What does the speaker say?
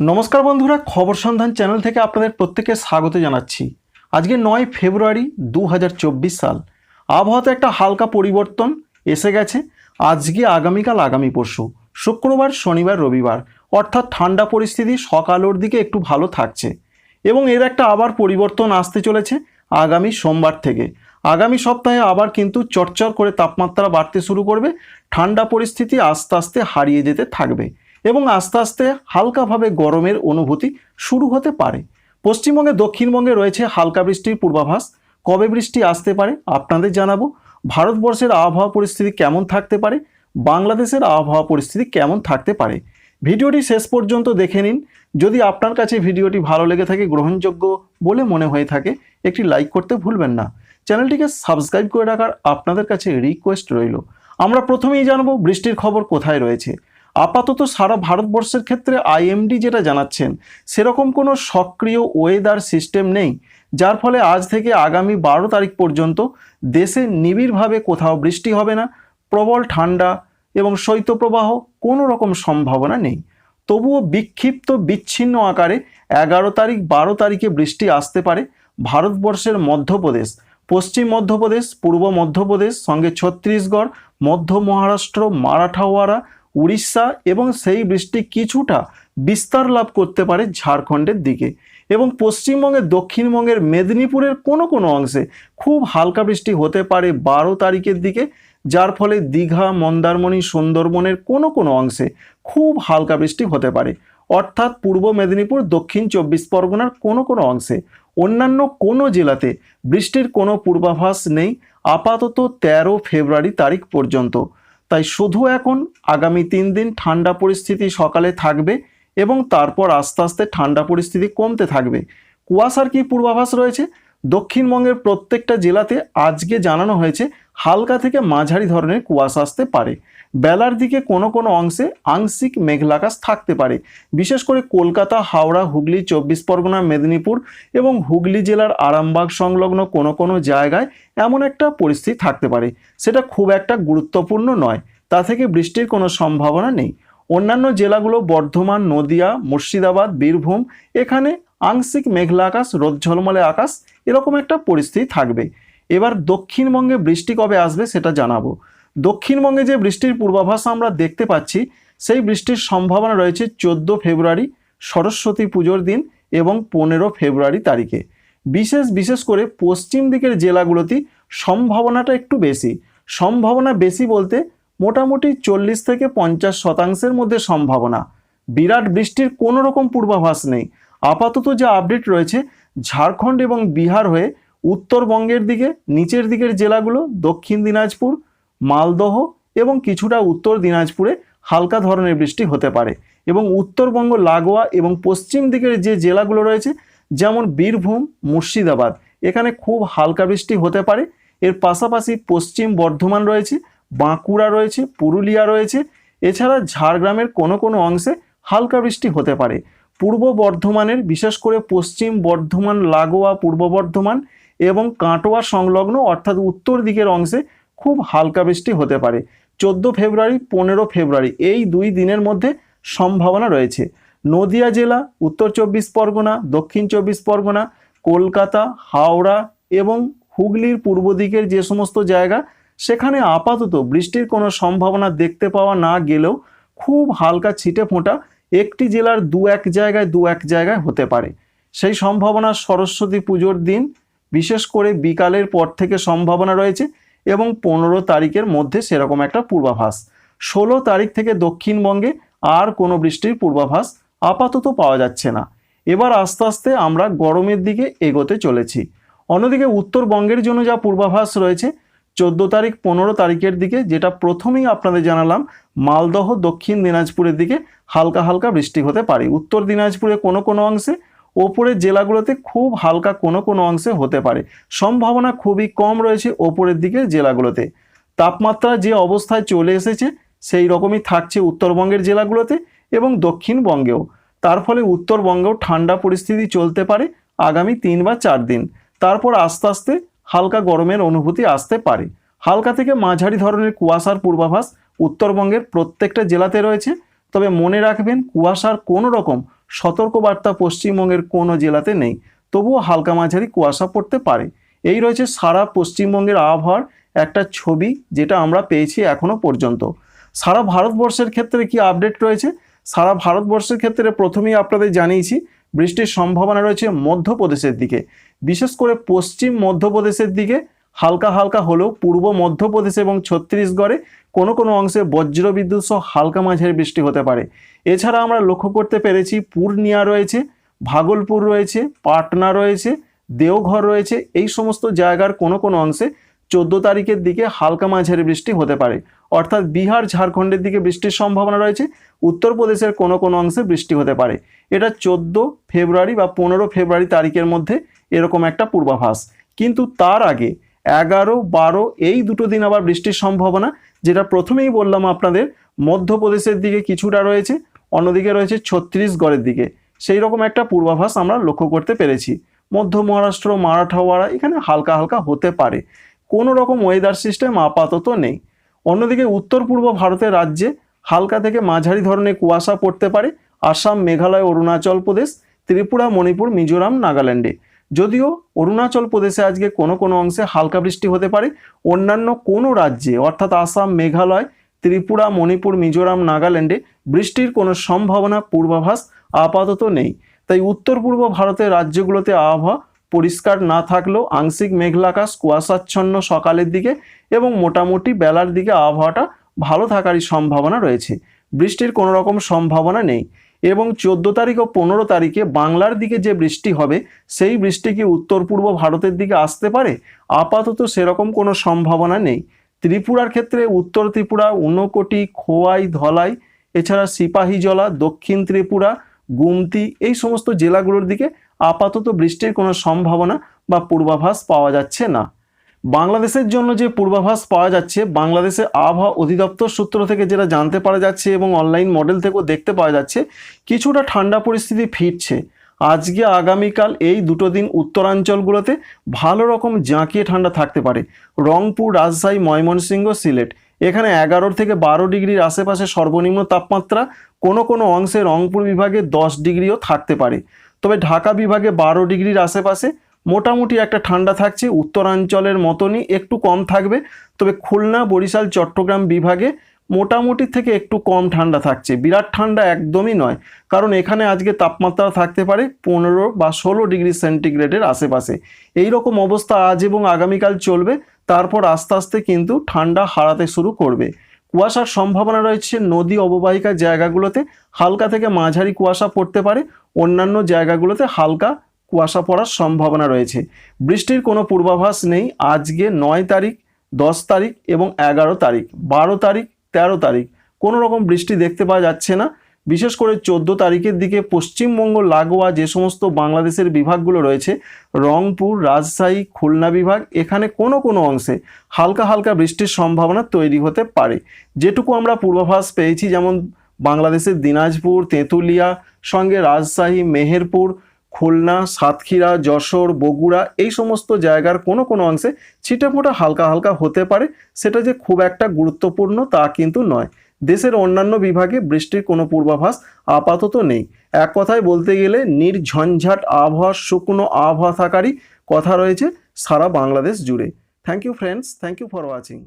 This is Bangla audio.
নমস্কার বন্ধুরা, খবর সন্ধান চ্যানেল থেকে আপনাদের প্রত্যেকে স্বাগত জানাচ্ছি। আজকে নয় ফেব্রুয়ারি দু হাজার চব্বিশ সাল। আবহাওয়াতে একটা হালকা পরিবর্তন এসে গেছে। আজকে আগামীকাল আগামী পরশু, শুক্রবার, শনিবার, রবিবার, অর্থাৎ ঠান্ডা পরিস্থিতি সকালের দিকে একটু ভালো থাকছে এবং এর একটা আবার পরিবর্তন আসতে চলেছে আগামী সোমবার থেকে। আগামী সপ্তাহে আবার কিন্তু চটচর করে তাপমাত্রা বাড়তে শুরু করবে। ঠান্ডা পরিস্থিতি আস্তে আস্তে হারিয়ে যেতে থাকবে। এবং আস্তে আস্তে হালকাভাবে গরমের অনুভূতি শুরু হতে পারে। পশ্চিমবঙ্গে, দক্ষিণবঙ্গে রয়েছে হালকা বৃষ্টির পূর্বাভাস। কবে বৃষ্টি আসতে পারে আপনাদের জানাব। ভারতবর্ষের আবহাওয়া পরিস্থিতি কেমন থাকতে পারে? বাংলাদেশের আবহাওয়া পরিস্থিতি কেমন থাকতে পারে? ভিডিওটি শেষ পর্যন্ত দেখে নিন। যদি আপনার কাছে ভিডিওটি ভালো লেগে থাকে, গ্রহণযোগ্য বলে মনে হয়ে থাকে, একটি লাইক করতে ভুলবেন না। চ্যানেলটিকে সাবস্ক্রাইব করে রাখার আপনাদের কাছে রিকোয়েস্ট রইল। আমরা প্রথমেই জানব বৃষ্টির খবর কোথায় রয়েছে। আপাতত সারা ভারতবর্ষের ক্ষেত্রে আইএমডি যেটা জানাচ্ছেন, সেরকম কোনো সক্রিয় ওয়েদার সিস্টেম নেই, যার ফলে আজ থেকে আগামী বারো তারিখ পর্যন্ত দেশে নিবিড়ভাবে কোথাও বৃষ্টি হবে না, প্রবল ঠান্ডা এবং শৈত্যপ্রবাহ কোনো রকম সম্ভাবনা নেই। তবুও বিক্ষিপ্ত বিচ্ছিন্ন আকারে এগারো তারিখ বারো তারিখে বৃষ্টি আসতে পারে ভারতবর্ষের মধ্যপ্রদেশ, পশ্চিম মধ্যপ্রদেশ, পূর্ব মধ্যপ্রদেশ, সঙ্গে ছত্তিশগড়, মধ্য মহারাষ্ট্র, মারাঠাওয়ারা উড়িষ্যা এবং সেই বৃষ্টি কিছুটা বিস্তার লাভ করতে পারে ঝাড়খণ্ডের দিকে। এবং পশ্চিমবঙ্গের, দক্ষিণবঙ্গের, মেদিনীপুরের কোনো কোনো অংশে খুব হালকা বৃষ্টি হতে পারে বারো তারিখের দিকে, যার ফলে দীঘা, মন্দারমণি, সুন্দরবনের কোনো কোনো অংশে খুব হালকা বৃষ্টি হতে পারে। অর্থাৎ পূর্ব মেদিনীপুর, দক্ষিণ চব্বিশ পরগনার কোনো কোনো অংশে অন্যান্য কোনো জেলাতে বৃষ্টির কোনো পূর্বাভাস নেই। আপাতত তেরো ফেব্রুয়ারি তারিখ পর্যন্ত। তাই শুধু এখন আগামী তিন দিন ঠান্ডা পরিস্থিতি সকালে থাকবে এবং তারপর আস্তে আস্তে ঠান্ডা পরিস্থিতি কমতে থাকবে। কুয়াশার কি পূর্বাভাস রয়েছে? দক্ষিণবঙ্গের প্রত্যেকটা জেলাতে আজকে জানানো হয়েছে হালকা থেকে মাঝারি ধরনের কুয়াশা আসতে পারে। বেলার দিকে কোনো কোনো অংশে আংশিক মেঘলাকাশ থাকতে পারে। বিশেষ করে কলকাতা, হাওড়া, হুগলি, চব্বিশ পরগনা, মেদিনীপুর এবং হুগলি জেলার আরামবাগ সংলগ্ন কোনো কোনো জায়গায় এমন একটা পরিস্থিতি থাকতে পারে। সেটা খুব একটা গুরুত্বপূর্ণ নয়, তা থেকে বৃষ্টির কোনো সম্ভাবনা নেই। অন্যান্য জেলাগুলো বর্ধমান, নদিয়া, মুর্শিদাবাদ, বীরভূম, এখানে আংশিক মেঘলা আকাশ রোদ ঝলমলে আকাশ এরকম একটা পরিস্থিতি থাকবে। এবার দক্ষিণবঙ্গে বৃষ্টি কবে আসবে সেটা জানাব। দক্ষিণবঙ্গে যে বৃষ্টির পূর্বাভাস আমরা দেখতে পাচ্ছি, সেই বৃষ্টির সম্ভাবনা রয়েছে চোদ্দ ফেব্রুয়ারি, সরস্বতী পুজোর দিন এবং পনেরো ফেব্রুয়ারি তারিখে। বিশেষ বিশেষ করে পশ্চিম দিকের জেলাগুলোতে সম্ভাবনাটা একটু বেশি। সম্ভাবনা বেশি বলতে মোটামুটি চল্লিশ থেকে পঞ্চাশ শতাংশের মধ্যে সম্ভাবনা। বিরাট বৃষ্টির কোনো রকম পূর্বাভাস নেই। আপাতত যে আপডেট রয়েছে ঝাড়খণ্ড এবং বিহার হয়ে উত্তরবঙ্গের দিকে, নিচের দিকের জেলাগুলো দক্ষিণ দিনাজপুর, মালদহ এবং কিছুটা উত্তর দিনাজপুরে হালকা ধরনের বৃষ্টি হতে পারে এবং উত্তরবঙ্গ, লাগোয়া এবং পশ্চিম দিকের যে জেলাগুলো রয়েছে, যেমন বীরভূম, মুর্শিদাবাদ, এখানে খুব হালকা বৃষ্টি হতে পারে। এর পাশাপাশি পশ্চিম বর্ধমান রয়েছে, বাঁকুড়া রয়েছে, পুরুলিয়া রয়েছে। এছাড়া ঝাড়গ্রামের কোনো কোনো অংশে হালকা বৃষ্টি হতে পারে। পূর্ব বর্ধমানের, বিশেষ করে পশ্চিম বর্ধমান, লাগোয়া, পূর্ব বর্ধমান এবং কাটোয়া সংলগ্ন, অর্থাৎ উত্তর দিকের অংশে খুব হালকা বৃষ্টি হতে পারে। চোদ্দ ফেব্রুয়ারি, পনেরো ফেব্রুয়ারি এই দুই দিনের মধ্যে সম্ভাবনা রয়েছে। নদিয়া জেলা, উত্তর চব্বিশ পরগনা, দক্ষিণ চব্বিশ পরগনা, কলকাতা, হাওড়া এবং হুগলির পূর্ব দিকের যে সমস্ত জায়গা, সেখানে আপাতত বৃষ্টির কোনো সম্ভাবনা দেখতে পাওয়া না গেলেও খুব হালকা ছিটে ফোঁটা একটি জেলার দু এক জায়গায় দু এক জায়গায় হতে পারে। সেই সম্ভাবনা সরস্বতী পুজোর দিন, বিশেষ করে বিকালের পর থেকে সম্ভাবনা রয়েছে এবং পনেরো তারিখের মধ্যে সেরকম একটা পূর্বাভাস। ষোলো তারিখ থেকে দক্ষিণবঙ্গে আর কোনো বৃষ্টির পূর্বাভাস আপাতত পাওয়া যাচ্ছে না। এবার আস্তে আস্তে আমরা গরমের দিকে এগোতে চলেছি। অন্যদিকে উত্তরবঙ্গের জন্য যা পূর্বাভাস রয়েছে চোদ্দ তারিখ পনেরো তারিখের দিকে, যেটা প্রথমেই আপনাদের জানালাম, মালদহ দক্ষিণ দিনাজপুরের দিকে হালকা হালকা বৃষ্টি হতে পারে। উত্তর দিনাজপুরে কোনো কোনো অংশে, ওপরের জেলাগুলোতে খুব হালকা কোনো কোনো অংশে হতে পারে। সম্ভাবনা খুবই কম রয়েছে ওপরের দিকের জেলাগুলোতে। তাপমাত্রা যে অবস্থায় চলে এসেছে, সেই রকমই থাকছে উত্তরবঙ্গের জেলাগুলোতে এবং দক্ষিণবঙ্গেও। তার ফলে উত্তরবঙ্গেও ঠান্ডা পরিস্থিতি চলতে পারে আগামী তিন বা চার দিন। তারপর আস্তে আস্তে হালকা গরমের অনুভূতি আসতে পারে। হালকা থেকে মাঝারি ধরনের কুয়াশার পূর্বাভাস উত্তরবঙ্গের প্রত্যেকটা জেলাতে রয়েছে। তবে মনে রাখবেন, কুয়াশার কোনো রকম সতর্কবার্তা পশ্চিমবঙ্গের কোনো জেলাতে নেই। তবুও হালকা মাঝারি কুয়াশা পড়তে পারে। এই রয়েছে সারা পশ্চিমবঙ্গের আবহাওয়ার একটা ছবি, যেটা আমরা পেয়েছি এখনও পর্যন্ত। সারা ভারতবর্ষের ক্ষেত্রে কি আপডেট রয়েছে? সারা ভারতবর্ষের ক্ষেত্রে প্রথমেই আপনাদের জানিয়েছি বৃষ্টির সম্ভাবনা রয়েছে মধ্যপ্রদেশের দিকে। বিশেষ করে পশ্চিম মধ্যপ্রদেশের দিকে হালকা হালকা হলেও পূর্ব মধ্যপ্রদেশ এবং ছত্তিশগড়ে কোনো কোনো অংশে বজ্রবিদ্যুৎ সহ হালকা মাঝারি বৃষ্টি হতে পারে। এছাড়া আমরা লক্ষ্য করতে পেরেছি পূর্ণিয়া রয়েছে, ভাগলপুর রয়েছে, পাটনা রয়েছে, দেওঘর রয়েছে, এই সমস্ত জায়গার কোনো কোনো অংশে চোদ্দ তারিখের দিকে হালকা মাঝারি বৃষ্টি হতে পারে। অর্থাৎ বিহার, ঝাড়খণ্ডের দিকে বৃষ্টির সম্ভাবনা রয়েছে। উত্তরপ্রদেশের কোনো কোনো অংশে বৃষ্টি হতে পারে। এটা চোদ্দ ফেব্রুয়ারি বা পনেরো ফেব্রুয়ারি তারিখের মধ্যে এরকম একটা পূর্বাভাস। কিন্তু তার আগে এগারো, বারো এই দুটো দিন আবার বৃষ্টির সম্ভাবনা, যেটা প্রথমেই বললাম আপনাদের, মধ্যপ্রদেশের দিকে কিছুটা রয়েছে, অন্যদিকে রয়েছে ছত্তিশগড়ের দিকে। সেই রকম একটা পূর্বাভাস আমরা লক্ষ্য করতে পেরেছি। মধ্য মহারাষ্ট্র, মারাঠাওয়াড়া এখানে হালকা হালকা হতে পারে। কোনো রকম ওয়েদার সিস্টেম আপাতত নেই। অন্যদিকে উত্তর পূর্ব ভারতের রাজ্যে হালকা থেকে মাঝারি ধরনের কুয়াশা পড়তে পারে। আসাম, মেঘালয়, অরুণাচল প্রদেশ, ত্রিপুরা, মণিপুর, মিজোরাম, নাগাল্যান্ডে। যদিও অরুণাচল প্রদেশে আজকে কোনো কোনো অংশে হালকা বৃষ্টি হতে পারে। অন্যান্য কোনো রাজ্যে, অর্থাৎ আসাম, মেঘালয়, ত্রিপুরা, মণিপুর, মিজোরাম, নাগাল্যান্ডে বৃষ্টির কোনো সম্ভাবনা পূর্বাভাস আপাতত নেই। তাই উত্তর পূর্ব ভারতের রাজ্যগুলোতে আবহাওয়া পরিষ্কার না থাকলেও আংশিক মেঘলাকাশ কুয়াশাচ্ছন্ন সকালের দিকে এবং মোটামুটি বেলার দিকে আবহাওয়াটা ভালো থাকারই সম্ভাবনা রয়েছে। বৃষ্টির কোনো রকম সম্ভাবনা নেই এবং চোদ্দ তারিখ ও পনেরো তারিখে বাংলার দিকে যে বৃষ্টি হবে, সেই বৃষ্টি কি উত্তর পূর্ব ভারতের দিকে আসতে পারে? আপাতত সেরকম কোনো সম্ভাবনা নেই। ত্রিপুরার ক্ষেত্রে উত্তর ত্রিপুরা, ঊনকোটি, খোয়াই, ধলাই, এছাড়া সিপাহীজলা, দক্ষিণ ত্রিপুরা, গুমতি, এই সমস্ত জেলাগুলোর দিকে আপাতত বৃষ্টির কোনো সম্ভাবনা বা পূর্বাভাস পাওয়া যাচ্ছে না। বাংলাদেশের জন্য যে পূর্বাভাস পাওয়া যাচ্ছে বাংলাদেশের আবহাওয়া অধিদপ্তর সূত্র থেকে যেটা জানতে পারা যাচ্ছে এবং অনলাইন মডেল থেকেও দেখতে পাওয়া যাচ্ছে, কিছুটা ঠান্ডা পরিস্থিতি ফিরছে। আজকে আগামীকাল এই দুটো দিন উত্তরাঞ্চলগুলোতে ভালো রকম জাঁকিয়ে ঠান্ডা থাকতে পারে। রংপুর, রাজশাহী, ময়মনসিংহ, সিলেট। এখানে এগারো থেকে বারো ডিগ্রির আশেপাশে সর্বনিম্ন তাপমাত্রা কোনো কোনো অংশে রংপুর বিভাগে দশ ডিগ্রিও থাকতে পারে। তবে ঢাকা বিভাগে বারো ডিগ্রির আশেপাশে মোটামুটি একটা ঠান্ডা থাকছে, উত্তরাঞ্চলের মতনই একটু কম থাকবে। তবে খুলনা, বরিশাল, চট্টগ্রাম বিভাগে মোটামুটি থেকে একটু কম ঠান্ডা থাকছে। বিরাট ঠান্ডা একদমই নয়, কারণ এখানে আজকে তাপমাত্রা থাকতে পারে পনেরো বা ষোলো ডিগ্রি সেন্টিগ্রেডের আশেপাশে। এই রকম অবস্থা আজ এবং আগামীকাল চলবে, তারপর আস্তে আস্তে কিন্তু ঠান্ডা হারাতে শুরু করবে। কুয়াশার সম্ভাবনা রয়েছে নদী অববাহিকা জায়গাগুলোতে, হালকা থেকে মাঝারি কুয়াশা পড়তে পারে অন্যান্য জায়গাগুলোতে হালকা কুয়াশা পড়ার সম্ভাবনা রয়েছে। বৃষ্টির কোনো পূর্বাভাস নেই। আজকে নয় তারিখ, দশ তারিখ এবং এগারো তারিখ, বারো তারিখ, তেরো তারিখ। কোনো রকম বৃষ্টি দেখতে পাওয়া যাচ্ছে না। বিশেষ করে চোদ্দ তারিখের দিকে পশ্চিমবঙ্গ লাগোয়া যে সমস্ত বাংলাদেশের বিভাগগুলো রয়েছে, রংপুর, রাজশাহী, খুলনা বিভাগ, এখানে কোনো কোনো অংশে হালকা হালকা বৃষ্টির সম্ভাবনা তৈরি হতে পারে। যেটুকু আমরা পূর্বাভাস পেয়েছি, যেমন বাংলাদেশের দিনাজপুর, তেঁতুলিয়া, সঙ্গে রাজশাহী, মেহেরপুর, খুলনা, সাতক্ষীরা, যশোর, বগুড়া এই সমস্ত জায়গার কোনো কোনো অংশে ছিটেফোঁটা হালকা হালকা হতে পারে। সেটা যে খুব একটা গুরুত্বপূর্ণ তা কিন্তু নয়। দেশের অন্যান্য বিভাগে বৃষ্টির কোনো পূর্বাভাস আপাতত নেই। এক কথায় বলতে গেলে নির্ঝঞ্ঝাট আবহাওয়া শুকনো আবহাওয়া থাকারই কথা রয়েছে সারা বাংলাদেশ জুড়ে। Thank you friends thank you for watching